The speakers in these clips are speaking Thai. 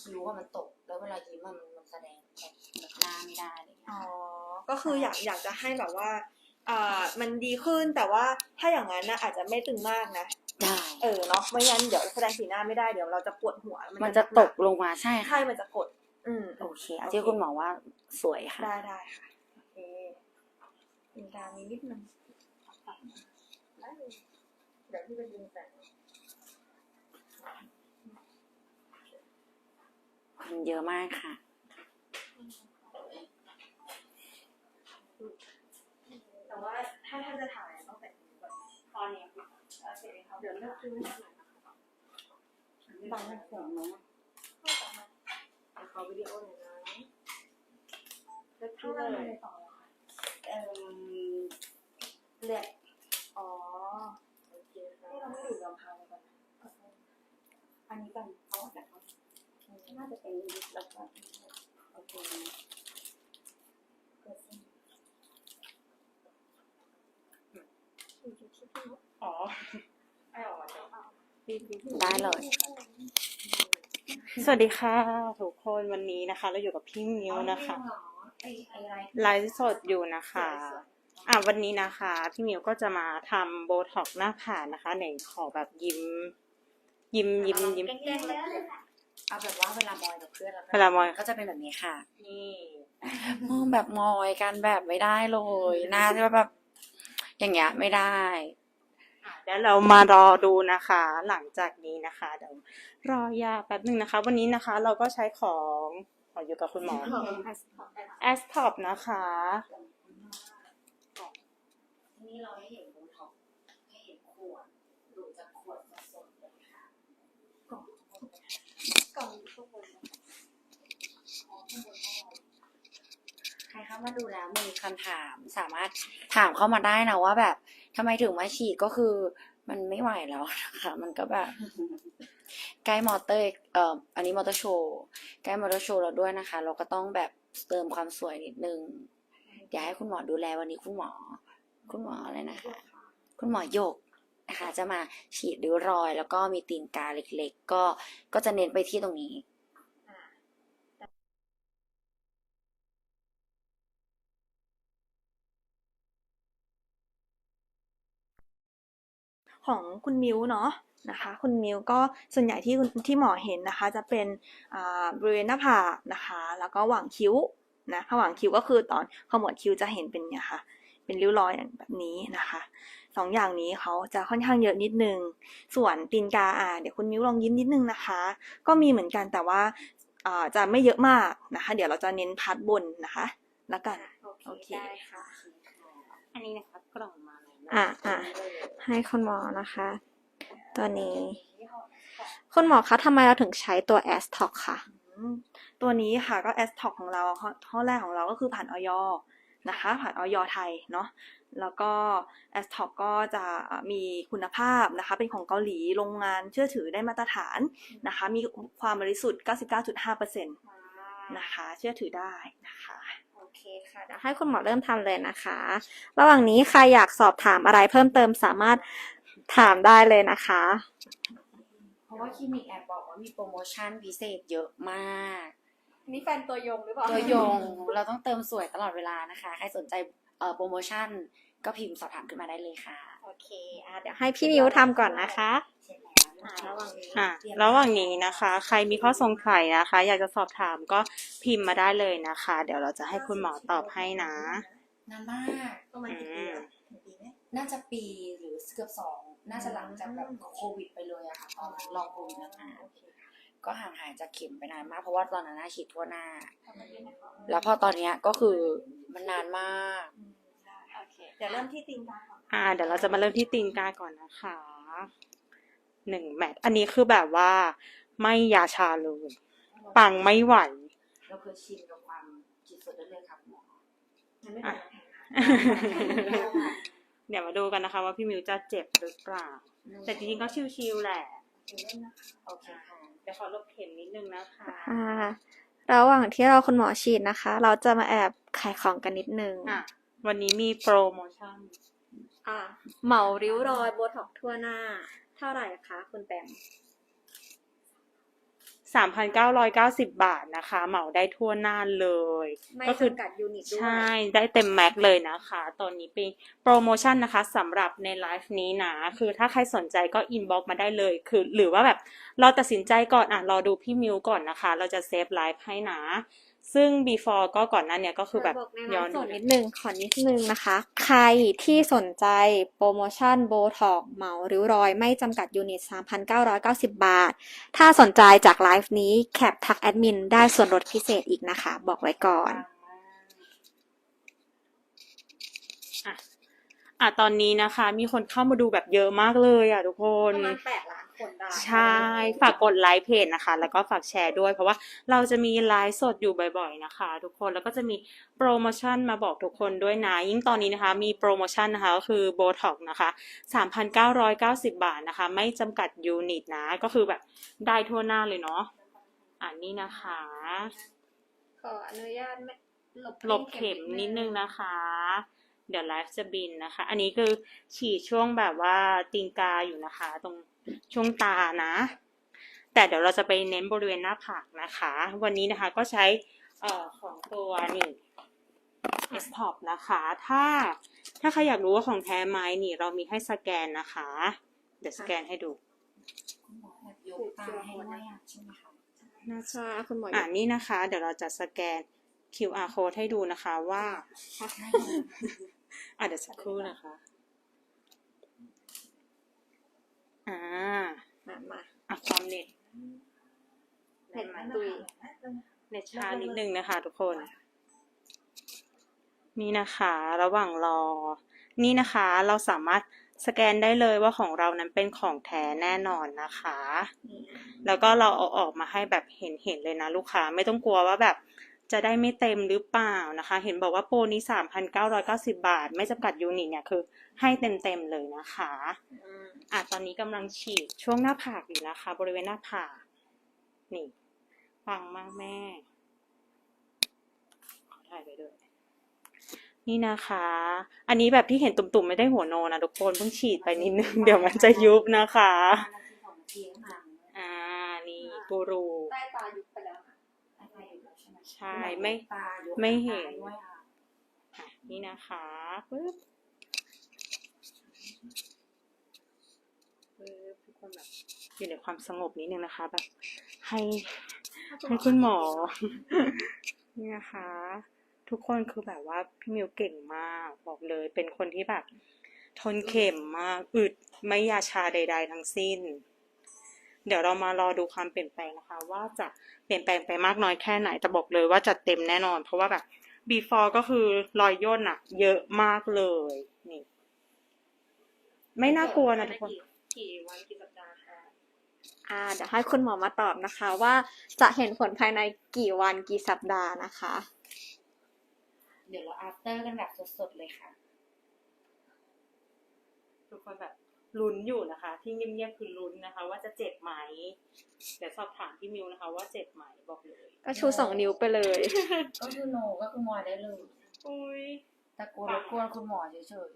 คิ้วอะมันตก แล้วเวลายิ้มอะมันมันแสดงแบบหน้าไม่ได้อะไรอย่างเลยอ๋อ ก็คืออยากอยากจะให้แบบว่าอ่ามันดีขึ้นแต่ว่าถ้าอย่างนั้นนะอาจจะไม่ตึงมากนะ ได้ เออเนาะไม่งั้นเดี๋ยวแสดงสีหน้าไม่ได้เดี๋ยวเราจะปวดหัวมันจะตกลงมาใช่ใช่ค่ะมันจะกด อืมโอเคเอาที่คุณหมอว่าสวยค่ะ ได้ได้ค่ะโอเคตีนกามีนิดนึงได้เลยเดี๋ยวพี่ไปดึงแต่ งคนเยอะมากค่ะ แต่ว่าถ้าท่านจะถ่ายต้องแต่งนี้ก่อนตอนนี้ค่ะโอเคครับเดี๋ยวเลือกดูให้หน่อยนะคะบางเสียงเนาะเดี๋ยวขอวิดีโอหน่อยนะเลือกที่เลยต่อเลยค่ะเอ่อเลือดอ๋อโอเคค่ะนี่เราไม่ดูลำพังก่อนอันนี้กัน น่าจะเป็นลิปแล้วก็โอเคเกิดขึ้นอ๋อไม่ออกมาแล้วได้เลย สวัสดีค่ะทุกคนวันนี้นะคะ เราอยู่กับพี่มิวนะคะ ไลฟ์สดอยู่นะคะ อะวันนี้นะคะ พี่มิวก็จะมาทำโบท็อกหน้าผากนะคะไหนขอแบบยิ้ม ยิ้มยิ้มยิ้ม เอาแบบว่าเวลามอยกับเพื่อนแล้วเวลามอย ก็จะเป็นแบบนี้ค่ะ นี่มองแบบมอยกันแบบไม่ได้เลยหน้าที่ว่าแบบ อย่างเงี้ยไม่ได้เดี๋ยวเรามารอดูนะคะ หลังจากนี้นะคะเดี๋ยวรอยาแป๊บหนึ่งนะคะ วันนี้นะคะเราก็ใช้ของขออยู่กับคุณหมอแอสท็อปนะคะที่นี่เราให้เห็นโบท็อกซ์ให้เห็นขวดดูจากขวดสดๆเลยค่ะ กล่อง ทุกคนใครเข้ามาดูแล้วมีคำถามสามารถถามเข้ามาได้นะว่าแบบทำไมถึงมาฉีดก็คือ มันไม่ไหวแล้วนะคะ มันก็แบบ ใกล้มอเตอร์เอ่ออันนี้มอเตอร์โชว์ใกล้มอเตอร์โชว์แล้วด้วยนะคะ เราก็ต้องแบบเติมความสวยนิดนึงอยากให้คุณหมอดูแลวันนี้คุณหมอ คุณหมออะไรนะคะ คุณหมอโยก นะคะจะมาฉีดริ้วรอย แล้วก็มีตีนกาเล็กๆ ก็ก็จะเน้นไปที่ตรงนี้ของคุณมิวเนาะนะคะคุณมิวก็ส่วนใหญ่ที่ที่หมอเห็นนะคะ จะเป็นบริเวณหน้าผากนะคะ แล้วก็หว่างคิ้วนะถ้าหว่างคิ้วก็คือตอนขมวดคิ้วจะเห็นเป็นเนี่ยค่ะ เป็นริ้วรอยแบบนี้นะคะ สองอย่างนี้เขาจะค่อนข้างเยอะนิดนึง ส่วนตีนกาอ่าเดี๋ยวคุณมิวลองยิ้มนิดนึงนะคะ ก็มีเหมือนกันแต่ว่าอ่าจะไม่เยอะมากนะคะ เดี๋ยวเราจะเน้นพาร์ทบนนะคะ แล้วกัน โอเคได้ค่ะ อันนี้นะคะกล่องมาแล้วนะอะอะให้คุณหมอนะคะ ตัวนี้ คุณหมอคะทำไมเราถึงใช้ตัว a s t o c ค่ะ ตัวนี้ค่ะก็ a s t o c ของเราข้อข้อแรกของเราก็คือผ่านออย นะคะ ผ่านออยไทยเนาะแล้วก็ a s t o c ก็จะมีคุณภาพนะคะ เป็นของเกาหลีโรงงานเชื่อถือได้มาตรฐานนะคะ มีความบริสุทธิ์ 99.5%นะคะ เชื่อถือได้นะคะโอเคค่ะเดี๋ยวให้คุณหมอเริ่มทำเลยนะคะ ระหว่างนี้ใครอยากสอบถามอะไรเพิ่มเติมสามารถถามได้เลยนะคะ เพราะว่าคลินิกแอบบอกว่ามีโปรโมชั่นพิเศษเยอะมาก นี่แฟนตัวยงหรือเปล่าตัวยง เราต้องเติมสวยตลอดเวลานะคะ ใครสนใจเอ่อโปรโมชั่น ก็พิมพ์สอบถามขึ้นมาได้เลยค่ะ โอเคอะเดี๋ยวให้พี่มิวทำก่อนนะคะเสร็จแล้วอ่าระหว่างนี้อะระหว่างนี้นะคะ ใครมีข้อสงสัยนะคะ อยากจะสอบถามก็พิมพ์มาได้เลยนะคะ เดี๋ยวเราจะให้คุณหมอตอบให้นะนานมากประมาณกี่ปีอะน่าจะปีหรือเกือบสอง น่าจะหลังจากแบบโควิดไปเลยอะค่ะตอนนั้นลองโควิดนานๆ ก็ห่างหายจากเข็มไปนานมาก เพราะว่าตอนนั้นน่าฉีดทั่วหน้า แล้วพอตอนเนี้ยก็คือมันนานมาก โอเค เดี๋ยวเริ่มที่ตีนกาก่อนอ่า เดี๋ยวเราจะมาเริ่มที่ตีนกาก่อนนะคะหนึ่งแมทอันนี้คือแบบว่า ไม่ยาชาเลยปังไม่ไหว เราเคยชินกับความจิตสดได้เลยครับหมอมันไม่อะเป็นไรเดี๋ยวมาดูกันนะคะ ว่าพี่มิวจะเจ็บหรือเปล่า แต่จริงๆก็ชิวๆแหละ โอเคค่ะ เดี๋ยวขอลบเข็มนิดนึงนะคะอ่าระหว่างที่เราคุณหมอฉีดนะคะ เราจะมาแอบขายของกันนิดนึงอะวันนี้มีโปรโมชั่นอ่าเหมาริ้วรอยโบท็อกทั่วหน้า เท่าไหร่คะคุณแปม 3,990 บาทนะคะ เหมาได้ทั่วหน้าเลย ไม่ก็คือจำกัดยูนิตด้วย ใช่ ได้เต็มแม็กเลยนะคะ ตอนนี้เป็นโปรโมชั่นนะคะสำหรับในไลฟ์นี้นะ คือถ้าใครสนใจก็อินบ็อกมาได้เลย คือหรือว่าแบบเราตัดสินใจก่อนอะรอดูพี่มิวก่อนนะคะ เราจะเซฟไลฟ์ให้นะ ซึ่ง before ก็ก่อนหนั้นเนี่ยก็คือแบบบอกในย้ร้าอนนส่ดูวนนิดนึงขอนิดนึงนะคะ ใครที่สนใจโปรโมชั่นโบท็อกเหมาริ้วรอย ไม่จำกัดยูนิต 3,990 บาท ถ้าสนใจจากไลฟ์นี้แคปทักแอดมินได้ส่วนลดพิเศษอีกนะคะ บอกไว้ก่อน อะ อะตอนนี้นะคะ มีคนเข้ามาดูแบบเยอะมากเลยอะทุกคน ประมาณแปดล้านคนได้ใช่ ฝากกดไลค์เพจนะคะ แล้วก็ฝากแชร์ด้วย เพราะว่าเราจะมีไลฟ์สดอยู่บ่อยๆนะคะ ทุกคน แล้วก็จะมีโปรโมชั่นมาบอกทุกคนด้วยนะ ยิ่งตอนนี้นะคะ มีโปรโมชั่นนะคะ ก็คือโบท็อกนะคะ 3,990 บาทนะคะ ไม่จำกัดยูนิตนะ ก็คือแบบได้ทั่วหน้าเลยเนาะอันนี้นะคะ ขออนุญาตไม่หลบหลบเข็มนิดนึงนะคะ เดี๋ยวไลฟ์จะบินนะคะ อันนี้คือฉีดช่วงแบบว่าตีนกาอยู่นะคะ ตรงช่วงตานะ แต่เดี๋ยวเราจะไปเน้นบริเวณหน้าผากนะคะ วันนี้นะคะก็ใช้เอ่อของตัวนี่ S Top นะคะ ถ้าถ้าใครอยากรู้ว่าของแท้ไหมนี่ เรามีให้สแกนนะคะ เดี๋ยวสแกนให้ดูคุณหมอแบบยกตาให้ด้วยอะใช่ไหมคะนะคะคุณหมออ่านี่นะคะ เดี๋ยวเราจะสแกน QR code ให้ดูนะคะว่า อะเดี๋ยวสักครู่นะคะ อ่ามามาอะความเน็ตเห็นไหมตุยเน็ตช้านิดนึงนะคะ ทุกคน นี่นะคะ ระหว่างรอ นี่นะคะเราสามารถสแกนได้เลยว่าของเรานั้นเป็นของแท้แน่นอนนะคะ แล้วก็เราเอาออกมาให้แบบเห็นเห็นเลยนะลูกค้าไม่ต้องกลัวว่าแบบ จะได้ไม่เต็มหรือเปล่านะคะ เห็นบอกว่าโปรนี้ 3,990 บาท ไม่จำกัดยูนิตเนี่ยคือให้เต็มๆเลยนะคะอะตอนนี้กำลังฉีดช่วงหน้าผากอยู่นะคะ บริเวณหน้าผากนี่ปังมากแม่ ขอถ่ายไปด้วยนี่นะคะ อันนี้แบบที่เห็นตุ่มๆไม่ได้หัวโนนะทุกคนเพิ่งฉีดไปนิดนึง เดี๋ยวมันจะยุบนะคะ อ่า นี่กูรูใต้ตายุบไปแล้วนะ ใช่ไม่ตายกไม่เห็นตาด้วยค่ะอะนี่นะคะปึ๊บปึ๊บทุกคนแบบอยู่ในความสงบนิดนึงนะคะแบบให้ให้คุณหมอ นี่นะคะ ทุกคนคือแบบว่าพี่มิวเก่งมากบอกเลยเป็นคนที่แบบ ทนเข็มมากอึดไม่ยาชาใด ๆ ทั้งสิ้น เดี๋ยวเรามารอดูความเปลี่ยนแปลงนะคะ ว่าจะเปลี่ยนแปลงไปมากน้อยแค่ไหนแต่บอกเลยว่าจัดเต็มแน่นอน เพราะว่าแบบ before ก็คือรอยย่นอะเยอะมากเลยนี่ไม่น่ากลัวนะทุกคนกี่วันกี่สัปดาห์คะอ่าเดี๋ยวให้คุณหมอมาตอบนะคะ ว่าจะเห็นผลภายในกี่วันกี่สัปดาห์นะคะ เดี๋ยวเรา after กันแบบสดๆเลยค่ะ ทุกคนแบบ ลุ้นอยู่นะคะ ที่เงียบๆคือลุ้นนะคะ ว่าจะเจ็บไหมเดี๋ยวสอบถามพี่มิวนะคะ ว่าเจ็บไหมบอกเลยก็ชูสองนิ้วไปเลย ก็คือโนก็คือหมอได้เลยอุ้ยตะโกนรบกวนคุณหมอเฉย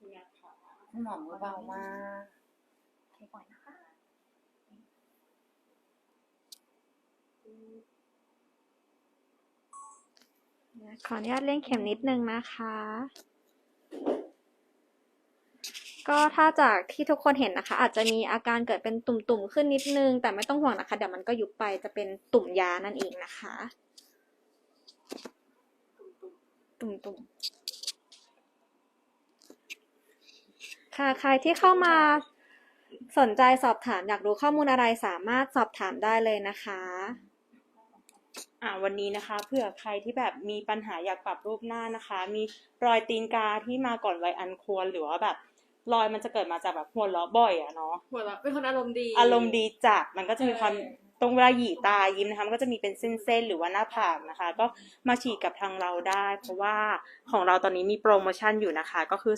เนี่ยค่ะๆคุณหมอมือเบามากขออนุญาตเล่นเข็มนิดนึงนะคะ ก็ถ้าจากที่ทุกคนเห็นนะคะ อาจจะมีอาการเกิดเป็นตุ่มๆขึ้นนิดนึง แต่ไม่ต้องห่วงนะคะ เดี๋ยวมันก็ยุบไปจะเป็นตุ่มยานั่นเองนะคะ ตุ่มๆค่ะใครที่เข้ามาสนใจสอบถามอยากรู้ข้อมูลอะไรสามารถสอบถามได้เลยนะคะอ่าวันนี้นะคะเผื่อใครที่แบบมีปัญหาอยากปรับรูปหน้านะคะ มีรอยตีนกาที่มาก่อนวัยอันควรหรือว่าแบบ รอยมันจะเกิดมาจากแบบหัวเราะบ่อยอะเนาะหัวเราะเป็นคนอารมณ์ดี อารมณ์ดีจัดมันก็จะมีความเออตรงเวลาหยีตายิ้มนะคะมันก็จะมีเป็นเส้นๆหรือว่าหน้าผากนะคะ ก็มาฉีดกับทางเราได้ เพราะว่าของเราตอนนี้มีโปรโมชั่นอยู่นะคะ ก็คือ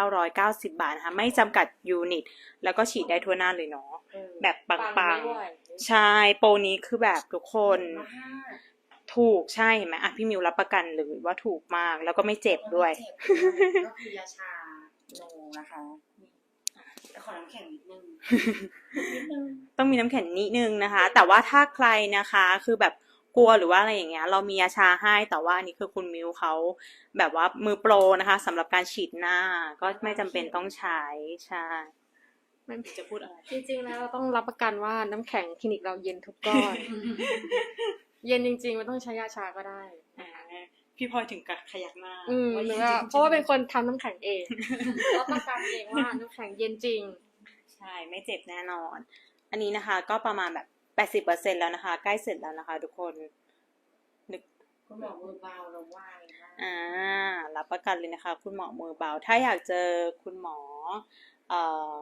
3,990 บาทนะคะไม่จำกัดยูนิต แล้วก็ฉีดได้ทั่วหน้าเลยเนาะแบบปังไม่ไหวๆใช่โปรนี้คือแบบทุกคนถูกใช่เห็นไหมอะพี่มิวรับประกันเลยว่าถูกมากแล้วก็ไม่เจ็บด้วยก็คือยาชา โนนะคะแต่ขอน้ำแข็งนิดนึง ต้องมีน้ำแข็งนิดนึงนะคะ แต่ว่าถ้าใครนะคะ คือแบบกลัวหรือว่าอะไรอย่างเงี้ย เรามียาชาให้ แต่ว่าอันนี้คือคุณมิวเขาแบบว่ามือโปรนะคะสำหรับการฉีดหน้า ก็ไม่จำเป็นต้องใช้ใช่ไม่จะพูดอะไร จริงๆแล้วเราต้องรับประกันว่าน้ำแข็งคลินิกเราเย็นทุกก้อน เย็นจริงๆไม่ต้องใช้ยาชาก็ได้อ่า พี่พลอยถึงกับขยักหน้าอืมว่าหรืย็อนว่าจงๆเพราะว่าเป็นคนทำน้ำแข็งเองรับประกันเองว่าน้ำแข็งเย็นจริง ใช่ไม่เจ็บแน่นอน อันนี้นะคะ ก็ประมาณแบบแปดสิบเปอร์เซ็นแล้วนะคะ ใกล้เสร็จแล้วนะคะ ทุกคนนึกคุณหมอมือเบาแล้วว่างมากอ่ารับประกันเลยนะคะ คุณหมอมือเบา ถ้าอยากเจอคุณหมอ เอ่อ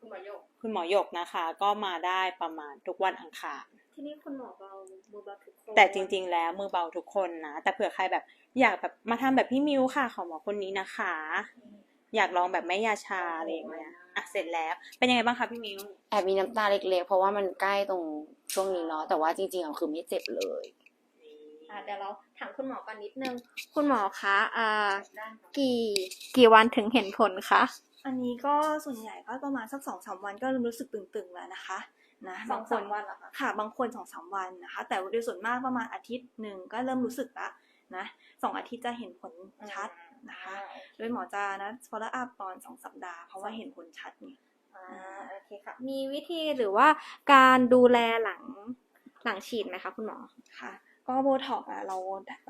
คุณหมอโยกคุณหมอหยกนะคะ ก็มาได้ประมาณทุกวันอังคาร ที่นี่คุณหมอเบามือเบาทุกคนแต่จริง ๆ แล้วมือเบาทุกคนนะแต่เผื่อใครแบบอยากแบบมาทำแบบพี่มิวค่ะของหมอคนนี้นะคะ อยากลองแบบไม่ยาชาอะไรอย่างเงี้ยอะเสร็จแล้วเป็นยังไงบ้างคะพี่มิวแอบมีน้ำตาเล็ก ๆ เพราะว่ามันใกล้ตรงช่วงนี้เนาะแต่ว่าจริงๆอะคือไม่เจ็บเลยอะเดี๋ยวเราถามคุณหมอกันนิดนึง คุณหมอคะอ่ากี่กี่วันถึงเห็นผลคะอันนี้ก็ส่วนใหญ่ก็ประมาณสักสองสามวันก็เริ่มรู้สึกตึงๆแล้วนะคะ นะสองบางคสานมวันเหรอคะค่ะ บางคนสองสามวันนะคะ แต่โดยส่วนมากประมาณอาทิตย์หนึ่งก็เริ่มรู้สึกละนะสองอาทิตย์จะเห็นผลชัดนะคะ โดยหมอจะนะ follow up ตอนสองสัปดาห์เพราะว่าเห็นผลชัดนี่อ่าโอเคค่ะ มีวิธีหรือว่าการดูแลหลังหลังฉีดไหมคะคุณหมอ ค่ะ ก็โบท็อกซ์อะเรา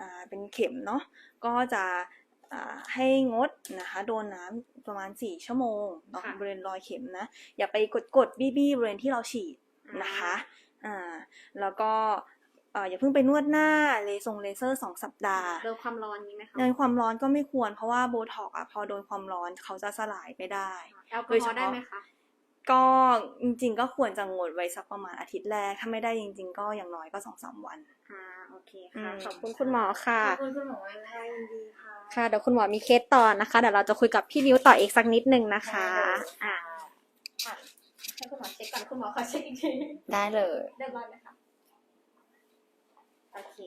อ่าเป็นเข็มเนาะ ก็จะอ่า ให้งดนะคะโดนน้ำประมาณ 4 ชั่วโมงเนาะค่ะบริเวณรอยเข็มนะ อย่าไปกดกดบี้บี้บริเวณที่เราฉีดนะคะอ่าแล้วก็เอ่ออย่าเพิ่งไปนวดหน้าเลยทรงเลเซอร์2สัปดาห์โดนความร้อนนี้ไหมคะโดนความร้อนก็ไม่ควรเพราะว่าโบท็อกซ์อะพอโดนความร้อนเขาจะสลายไม่ได้แอลกอฮอล์ได้ไหมคะ ก็จริงๆ ก็ควรจะงดไว้สักประมาณอาทิตย์แรก ถ้าไม่ได้จริง ๆ ก็อย่างน้อยก็สองสามวันอ่าโอเคค่ะอืมขอบคุณคุณหมอค่ะขอบคุณคุณหมอมากเลยดีค่ะค่ะเดี๋ยวคุณหมอมีเคสต่อนะคะ เดี๋ยวเราจะคุยกับพี่มิวต่ออีกสักนิดนึงนะคะอ่าค่ะให้คุณหมอเช็คก่อนคุณหมอขอเช็คอีกทีได้เลยเรียบร้อยไหมคะโอเค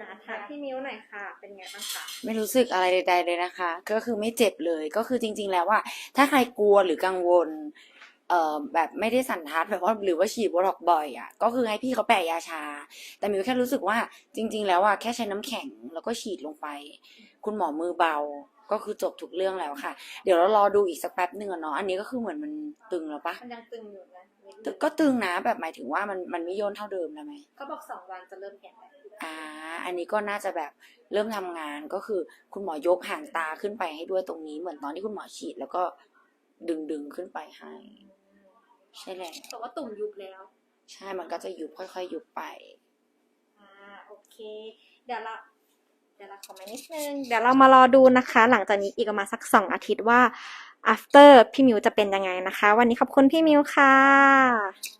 อ่าถามพี่มิวหน่อยค่ะ เป็นไงบ้างคะไม่รู้สึกอะไรใดๆเลยนะคะ ก็คือไม่เจ็บเลย ก็คือจริง ๆ แล้วว่า ถ้าใครกลัวหรือกังวล เอ่อแบบไม่ได้สันทัดแบบว่าหรือว่าฉีดโบท็อกซ์บ่อยอะ ก็คือให้พี่เขาแปะยาชา แต่มิวแค่รู้สึกว่าจริง ๆ แล้วอะแค่ใช้น้ำแข็งแล้วก็ฉีดลงไป คุณหมอมือเบา ก็คือจบทุกเรื่องแล้วค่ะ เดี๋ยวเรารอดูอีกสักแป๊บหนึ่งอะเนาะ อันนี้ก็คือเหมือนมันตึงแล้วปะมันยังตึงอยู่นะนิดนึตึงก็ตึงนะแบบหมายถึงว่ามันมันไม่ย่นเท่าเดิมแล้วไหมก็บอกสองวันจะเริ่มเห็นแล้ว อ่าอันนี้ก็น่าจะแบบเริ่มทำงานก็คือคุณหมอยกหางตาขึ้นไปให้ด้วยตรงนี้เหมือนตอนที่คุณหมอฉีดแล้วก็ดึงดึงขึ้นไปให้ ใช่แล้วแต่ว่าตุ่มยุบแล้ว ใช่มันก็จะยุบค่อยๆยุบไปอ่าโอเค เดี๋ยวเราเดี๋ยวเราขอมานิดนึงเดี๋ยวเรามารอดูนะคะ หลังจากนี้อีกประมาณสักสองอาทิตย์ว่า after พี่มิวจะเป็นยังไงนะคะ วันนี้ขอบคุณพี่มิวค่ะ